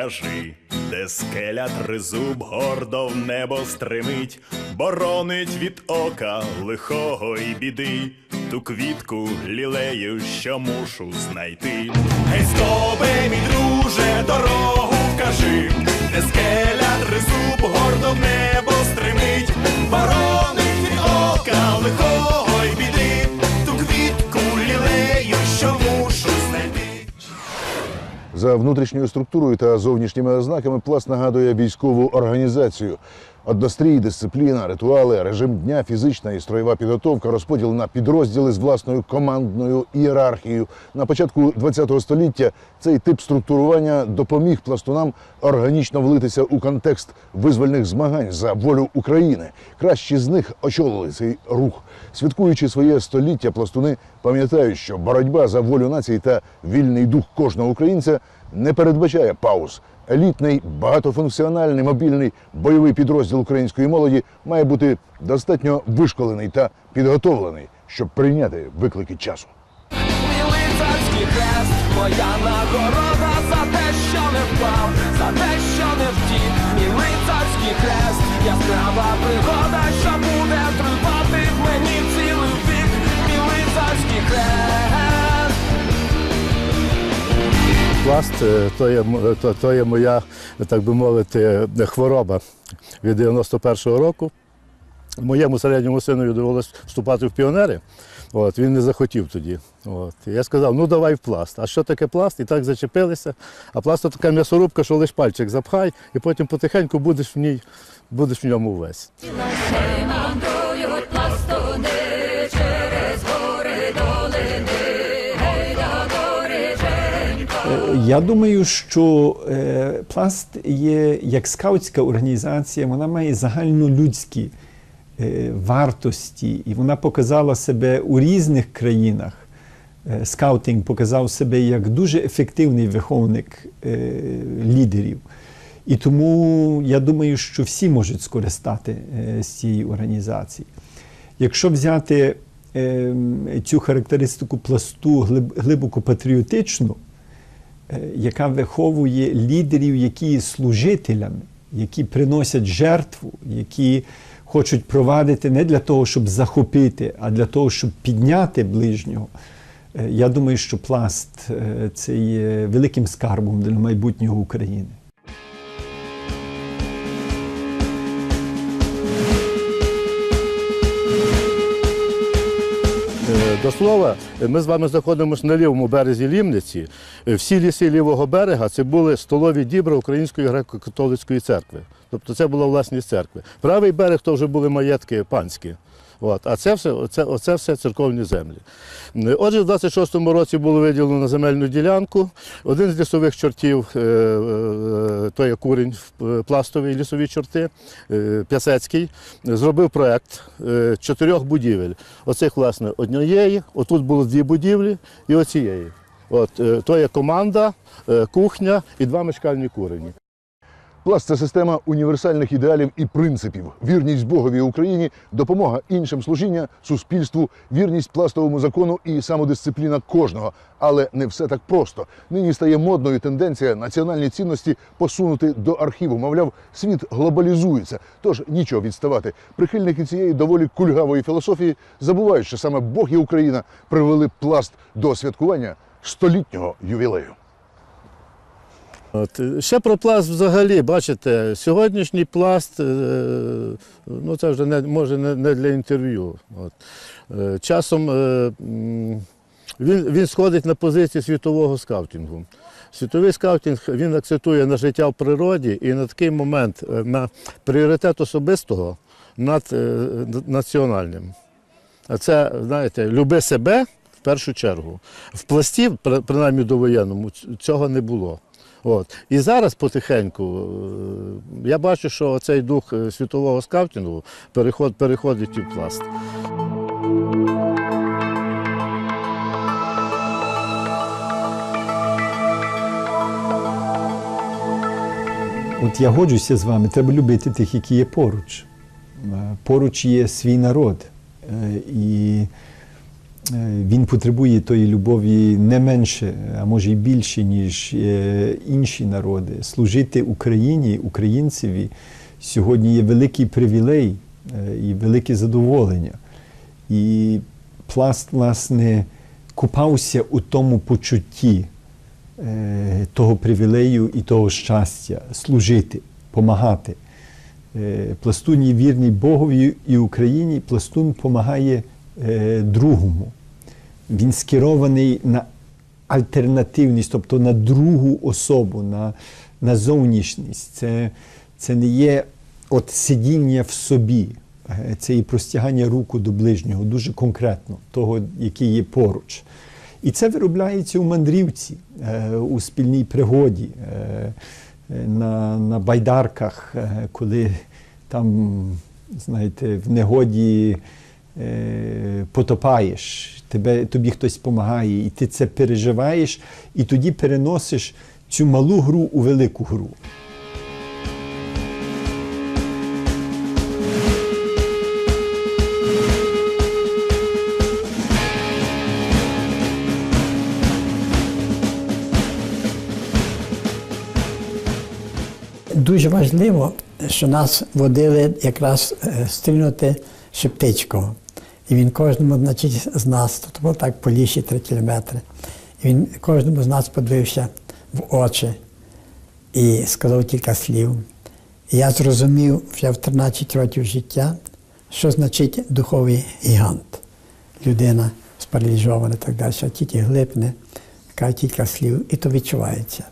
друже, де скеля тризуб гордо в небо стримить, боронить від ока лихого й біди, ту квітку лілею, що мушу знайти. Гей, стобе, мій друже, дорогу вкажи, де скеля тризуб гордо в небо стримить, боронить від ока лихого й біди, За внутрішньою структурою та зовнішніми ознаками пласт нагадує військову організацію. Однострій, дисципліна, ритуали, режим дня, фізична і строєва підготовка, розподіл на підрозділи з власною командною ієрархією. На початку ХХ століття цей тип структурування допоміг пластунам органічно влитися у контекст визвольних змагань за волю України. Кращі з них очолили цей рух. Святкуючи своє століття, пластуни пам'ятають, що боротьба за волю нації та вільний дух кожного українця не передбачає пауз. Елітний, багатофункціональний мобільний бойовий підрозділ української молоді має бути достатньо вишколений та підготовлений, щоб прийняти виклики часу. Моя нагорода за те, що не впав, за те, що не втік. Мій лицарський хрест, яскрава пригода, що буде тривати Пласт е, то є, то, то є моя, так би мовити, хвороба від 91-го року. Моєму середньому синові довелося вступати в піонери. От, він не захотів тоді. От. Я сказав, ну давай в пласт. А що таке пласт? І так зачепилися. А пласт така м'ясорубка, що лиш пальчик запхай, і потім потихеньку будеш в ній, будеш в ньому весь. Я думаю, що е, пласт є як скаутська організація, вона має загальнолюдські е, вартості, і вона показала себе у різних країнах. Е, скаутинг показав себе як дуже ефективний виховник лідерів. І тому я думаю, що всі можуть скористати з цієї організації. Якщо взяти е, цю характеристику пласту глиб- глибоко патріотичну, яка виховує лідерів, які є служителями, які приносять жертву, які хочуть провадити не для того, щоб захопити, а для того, щоб підняти ближнього. Е, Я думаю, що пласт е, це є великим скарбом для майбутнього України. До слова, ми з вами знаходимося на лівому березі Лімниці. Всі ліси лівого берега це були столові дібри Української греко-католицької церкви. Тобто це була власність церкви. Правий берег то вже були маєтки панські. От. А це все, оце, оце все церковні землі. Е, Отже, в 26-му році було виділено на земельну ділянку. Один з лісових чортів, е, е, то є курінь пластовий лісові чорти, Пясецький, зробив проект е, чотирьох будівель. Оцих, власне, однієї, отут було дві будівлі і оцієї. От, то є команда, кухня і два мешкальні курені. Пласт це система універсальних ідеалів і принципів. Вірність Богові Україні, допомога іншим служіння, суспільству, вірність пластовому закону і самодисципліна кожного. Але не все так просто. Нині стає модною тенденція національні цінності посунути до архіву. Мовляв, світ глобалізується, тож нічого відставати. Прихильники цієї доволі кульгавої філософії забувають, що саме Бог і Україна привели пласт до святкування столітнього ювілею. От, ще про пласт взагалі, бачите, сьогоднішній пласт, е, ну це вже не, може не, для інтерв'ю. От. Е, Часом е, він, він сходить на позиції світового скаутингу. Світовий скаутинг він акцентує на життя в природі і на такий момент на пріоритет особистого над національним. А це, знаєте, люби себе в першу чергу. В пласті, принаймні довоєнному, цього не було. От. І зараз потихеньку е, я бачу, що цей дух е, світового скаутингу переход, переходить в пласт. От я годжуся з вами, треба любити тих, які є поруч. Е, Поруч є свій народ. І Він потребує тої любові не менше, а може й більше, ніж е, інші народи. Служити Україні, українцеві сьогодні є великий привілей е, і велике задоволення. І пласт, власне, купався у тому почутті е, того привілею і того щастя служити, помагати. Е, Пластун є вірний Богові і Україні, пластун допомагає е, другому. Він скерований на альтернативність, тобто на другу особу, на, на зовнішність. Це, це не є от сидіння в собі, е, це і простягання руку до ближнього, дуже конкретно, того, який є поруч. І це виробляється у мандрівці, е, у спільній пригоді, е, на, на байдарках, коли там, знаєте, в негоді потопаєш, тебе, тобі хтось допомагає, і ти це переживаєш, і тоді переносиш цю малу гру у велику гру. Дуже важливо, що нас водили якраз е, стрінути Шептицького. І він кожному, значить, з нас, тут було так по лісі три кілометри. І він кожному з нас подивився в очі і сказав кілька слів. І я зрозумів вже в 13 років життя, що значить духовий гігант. Людина спаралізована і так далі, тільки глипне, каже кілька слів, і то відчувається.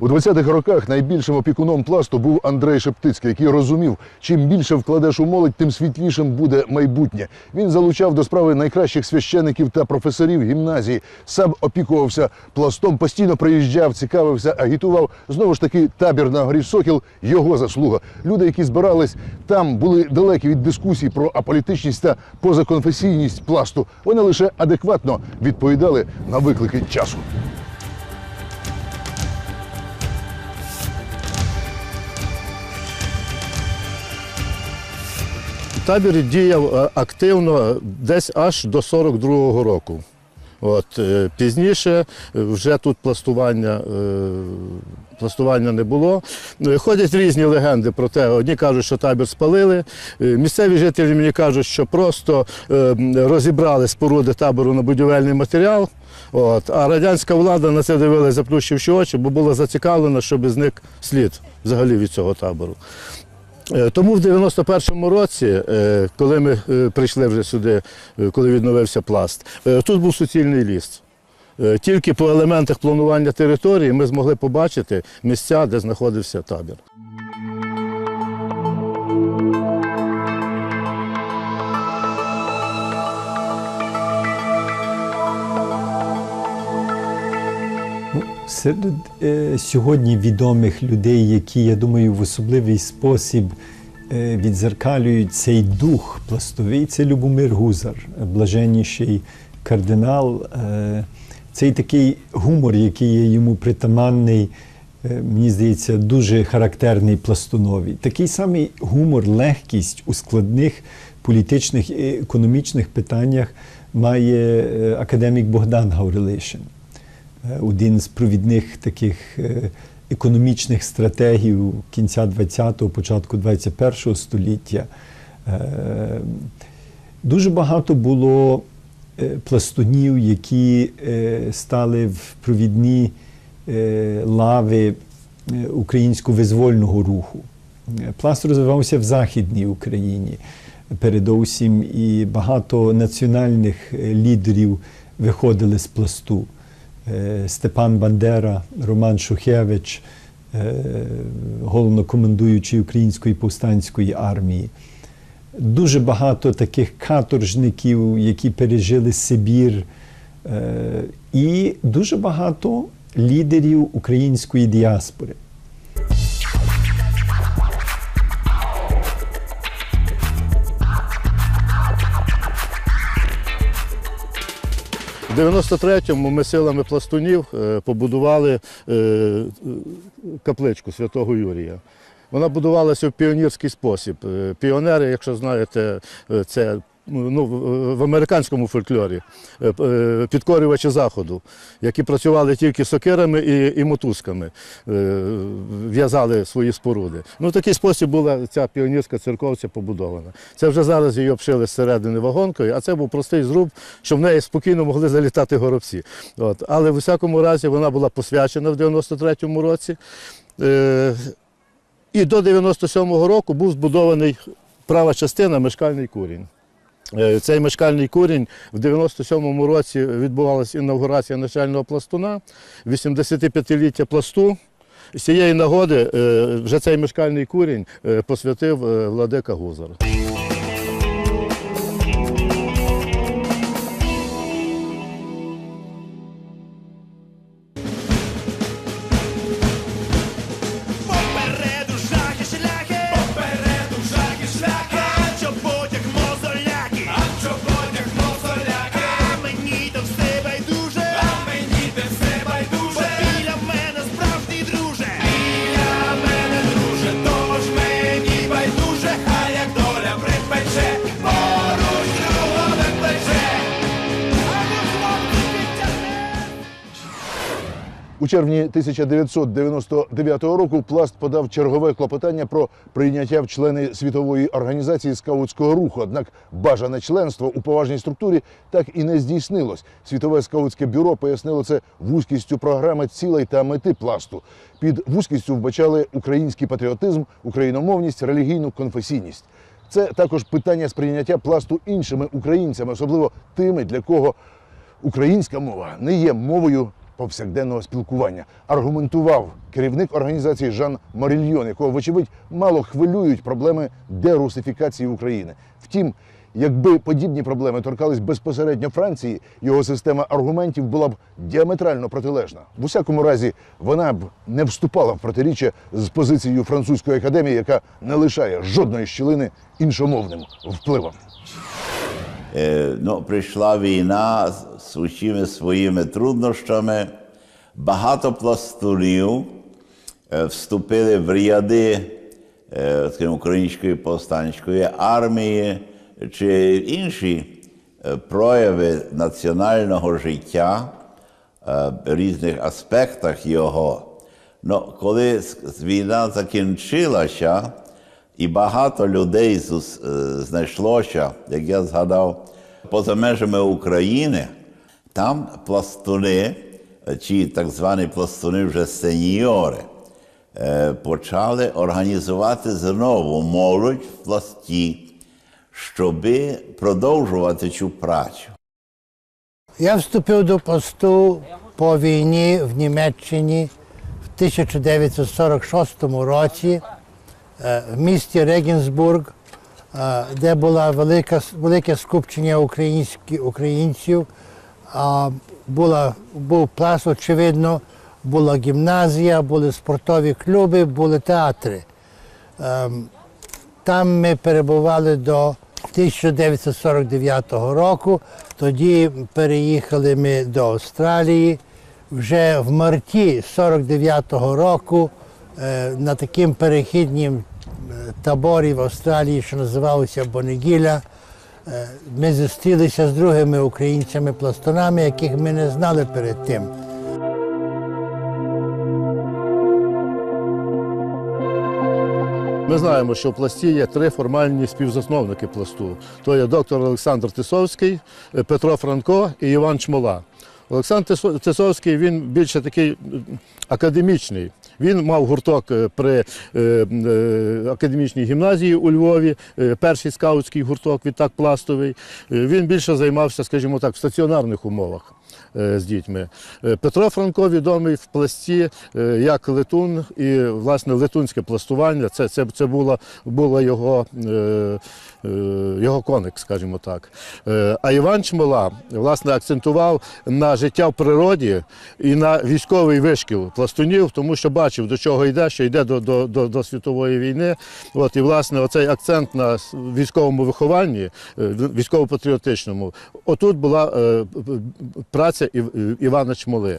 У 20-х роках найбільшим опікуном пласту був Андрей Шептицький, який розумів, чим більше вкладеш у молодь, тим світлішим буде майбутнє. Він залучав до справи найкращих священиків та професорів гімназії. Сам опікувався пластом, постійно приїжджав, цікавився, агітував. Знову ж таки, табір на горі Сокіл його заслуга. Люди, які збирались там, були далекі від дискусій про аполітичність та позаконфесійність пласту. Вони лише адекватно відповідали на виклики часу. Табір діяв е, активно десь аж до 42-го року. От, е, пізніше е, вже тут пластування, пластування не було. Ходять різні легенди про те. Одні кажуть, що табір спалили. Місцеві жителі мені кажуть, що просто розібрали споруди табору на будівельний матеріал. От, а радянська влада на це дивилася, заплющивши очі, бо була зацікавлена, щоб зник слід взагалі від цього табору. Е, Тому в 91-му році, е, коли ми е, прийшли вже сюди, коли відновився пласт, тут був суцільний ліс. Тільки по елементах планування території ми змогли побачити місця, де знаходився табір. Серед е, сьогодні відомих людей, які, я думаю, в особливий спосіб е, відзеркалюють цей дух пластовий, це Любомир Гузар, блаженніший кардинал. Е, цей такий гумор, який є йому притаманний, е, мені здається, дуже характерний пластунові. Такий самий гумор, легкість у складних політичних і економічних питаннях має е, академік Богдан Гаврилишин. Е, один з провідних таких е, економічних стратегів кінця 20-го, початку 21-го століття. Е, Дуже багато було пластунів, які стали в провідні лави українського визвольного руху. Пласт розвивався в Західній Україні. Передовсім і багато національних лідерів виходили з пласту. Е, Степан Бандера, Роман Шухевич, е, головнокомандуючий Української повстанської армії. Дуже багато таких каторжників, які пережили Сибір, е, і дуже багато лідерів української діаспори. В 93-му ми силами пластунів е, побудували е, капличку святого Юрія. Вона будувалася в піонірський спосіб. Е, Піонери, якщо знаєте, це ну, в- в американському фольклорі е, е, підкорювачі заходу, які працювали тільки сокирами і, і мотузками, е, в'язали свої споруди. Ну, в такий спосіб була ця піонерська церковця побудована. Це вже зараз її обшили зсередини вагонкою, а це був простий зруб, щоб в неї спокійно могли залітати горобці. От. Але в усякому разі вона була посвячена в 93-му році. І до 97-го року був збудований права частина мешкальний курінь. Е, Цей мешкальний курінь в 97-му році відбувалася інаугурація начального пластуна, 85-ліття пласту. З цієї нагоди е, вже цей мешкальний курінь е, посвятив владика Гузар. У червні 1999 року пласт подав чергове клопотання про прийняття в члени світової організації скаутського руху. Однак бажане членство у поважній структурі так і не здійснилось. Світове скаутське бюро пояснило це вузькістю програми цілей та мети пласту. Під вузькістю вбачали український патріотизм, україномовність, релігійну конфесійність. Це також питання сприйняття пласту іншими українцями, особливо тими, для кого українська мова не є мовою повсякденного спілкування. Аргументував керівник організації Жан Морільйон, якого, вочевидь, мало хвилюють проблеми дерусифікації України. Втім, якби подібні проблеми торкались безпосередньо Франції, його система аргументів була б діаметрально протилежна. В усякому разі, вона б не вступала в протиріччя з позицією французької академії, яка не лишає жодної щілини іншомовним впливом. Е, ну, прийшла війна з- усіми своїми труднощами. Багато пластунів е, вступили в ряди е, скажімо, української повстанської армії чи інші прояви національного життя в різних аспектах його. Ну, коли війна закінчилася, і багато людей е, знайшлося, як я згадав, поза межами України, там пластуни, е, чи так звані пластуни вже сеньори, е, почали організувати знову молодь в пласті, щоби продовжувати цю працю. Я вступив до посту по війні в Німеччині в 1946 році в місті Регенсбург, е, де було велике, велике скупчення українців. Була, був плац, очевидно, була гімназія, були спортові клуби, були театри. Ем, Там ми перебували до 1949 року. Тоді переїхали ми до Австралії. Вже в марті 49-го року е, на таким перехіднім е, таборі в Австралії, що називався Бонегіля, е, ми зустрілися з другими українцями-пластунами, яких ми не знали перед тим. Ми знаємо, що в пласті є три формальні співзасновники пласту. То є доктор Олександр Тисовський, е, Петро Франко і Іван Чмола. Олександр Тисовський він більше такий академічний. Він мав гурток е, при е, е, академічній гімназії у Львові, перший скаутський гурток, відтак пластовий. Він більше займався, скажімо так, в стаціонарних умовах з дітьми. Е, Петро Франко відомий в пласті е, як летун і власне летунське пластування. Це, це, це була, була його, е, е, його коник, скажімо так. Е, А Іван Чмола власне акцентував на життя в природі і на військовий вишкіл пластунів, тому що бачив, до чого йде, що йде до, до, до, до світової війни. От, і власне оцей акцент на військовому вихованні, е, військово-патріотичному, отут була е, праця Ів- Івана Чмоли.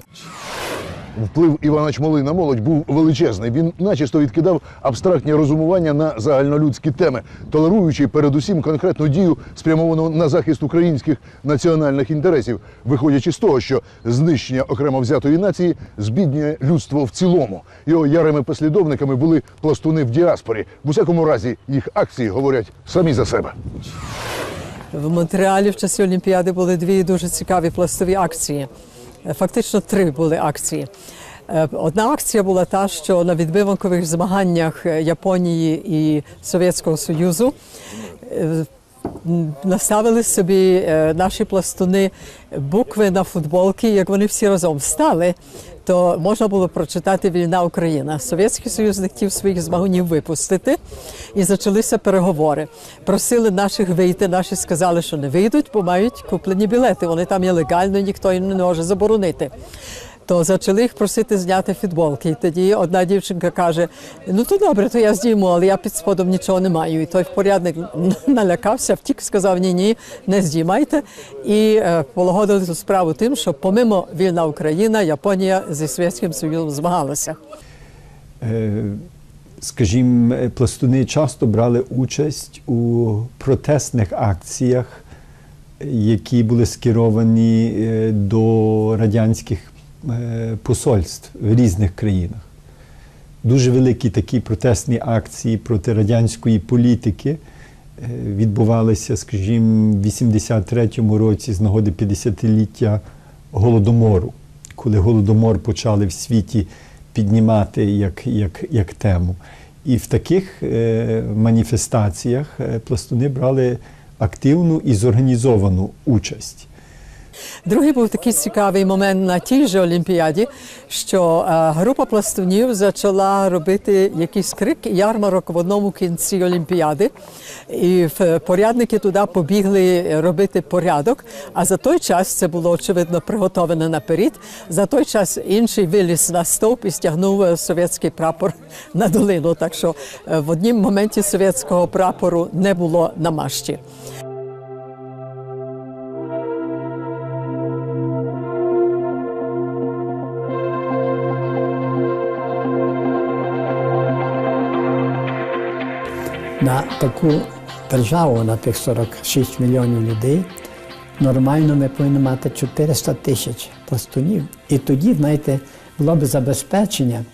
Вплив Івана Чмоли на молодь був величезний. Він начисто відкидав абстрактні розумування на загальнолюдські теми, толеруючи передусім конкретну дію, спрямовану на захист українських національних інтересів, виходячи з того, що знищення окремо взятої нації збіднює людство в цілому. Його ярими послідовниками були пластуни в діаспорі. В усякому разі, їх акції говорять самі за себе. В Монреалі в часі Олімпіади були дві дуже цікаві пластові акції. Е, Фактично три були акції. Е, Одна акція була та, що на відбиванкових змаганнях е, Японії і Совєтського Союзу наставили собі е, наші пластуни букви на футболки, як вони всі разом стали, то можна було прочитати Вільна Україна. Совєтський Союз не хотів своїх змаганів випустити, і почалися переговори. Просили наших вийти. Наші сказали, що не вийдуть, бо мають куплені білети. Вони там є легально, ніхто їм не може заборонити. То почали їх просити зняти футболки. І тоді одна дівчинка каже: ну то добре, то я зніму, але я під сподом нічого не маю. І той порядник налякався, втік, сказав: ні, ні, не знімайте. І е, полагодили цю справу тим, що помимо вільна Україна, Японія зі Совєтським Союзом змагалася. Е, Скажімо, пластуни часто брали участь у протестних акціях, які були скеровані е, до радянських посольств в різних країнах. Дуже великі такі протестні акції проти радянської політики е, відбувалися, скажімо, в 83-му році з нагоди 50-ліття Голодомору, коли Голодомор почали в світі піднімати як, як, як тему. І в таких е, маніфестаціях е, пластуни брали активну і зорганізовану участь. Другий був такий цікавий момент на тій же Олімпіаді, що е, група пластунів почала робити якийсь крик ярмарок в одному кінці Олімпіади. І в- порядники туди побігли робити порядок. А за той час це було очевидно приготоване наперед. За той час інший виліз на стовп і стягнув е, совєтський прапор на долину. Так що е, в однім моменті совєтського прапору не було на мащі. Таку державу, на тих 46 мільйонів людей, нормально ми повинні мати 400 тисяч пластунів. І тоді, знаєте, було б забезпечення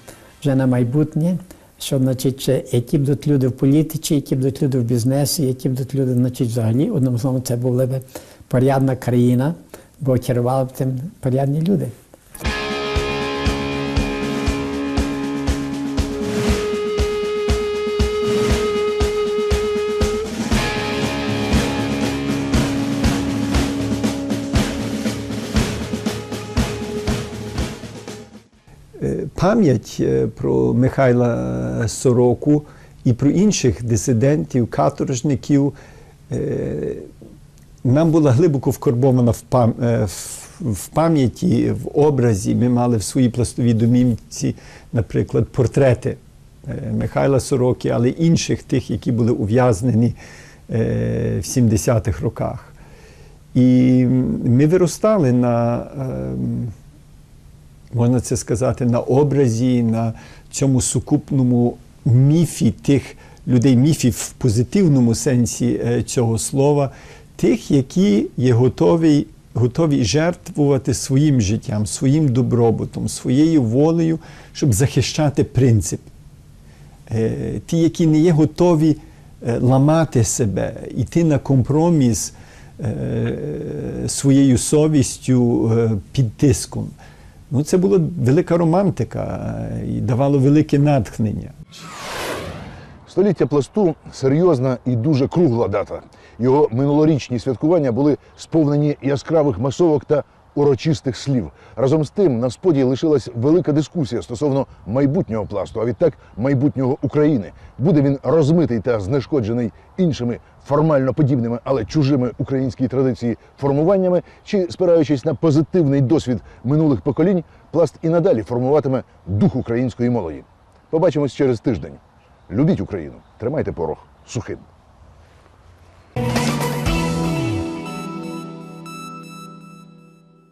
вже на майбутнє, що значить, які будуть люди в політиці, які будуть люди в бізнесі, які будуть люди, значить, взагалі, одним словом, це була б порядна країна, бо керували б тим порядні люди. Пам'ять е, про Михайла Сороку і про інших дисидентів, каторжників е, нам була глибоко вкорбована в пам- е, в- в пам'яті, в образі. Ми мали в своїй пластовій домівці, наприклад, портрети е, Михайла Сороки, але інших тих, які були ув'язнені е, в 70-х роках. І ми виростали на. Можна це сказати, на образі, на цьому сукупному міфі тих людей, міфі в позитивному сенсі е, цього слова, тих, які є готові, готові жертвувати своїм життям, своїм добробутом, своєю волею, щоб захищати принцип. Е, Ті, які не є готові е, ламати себе, йти на компроміс своєю совістю під тиском. Ну, це була велика романтика е, і давало велике натхнення. Століття пласту серйозна і дуже кругла дата. Його минулорічні святкування були сповнені яскравих масовок та урочистих слів. Разом з тим на споді лишилась велика дискусія стосовно майбутнього пласту, а відтак майбутнього України. Буде він розмитий та знешкоджений іншими формально подібними, але чужими українській традиції формуваннями, чи спираючись на позитивний досвід минулих поколінь, пласт і надалі формуватиме дух української молоді. Побачимось через тиждень. Любіть Україну, тримайте порох сухим.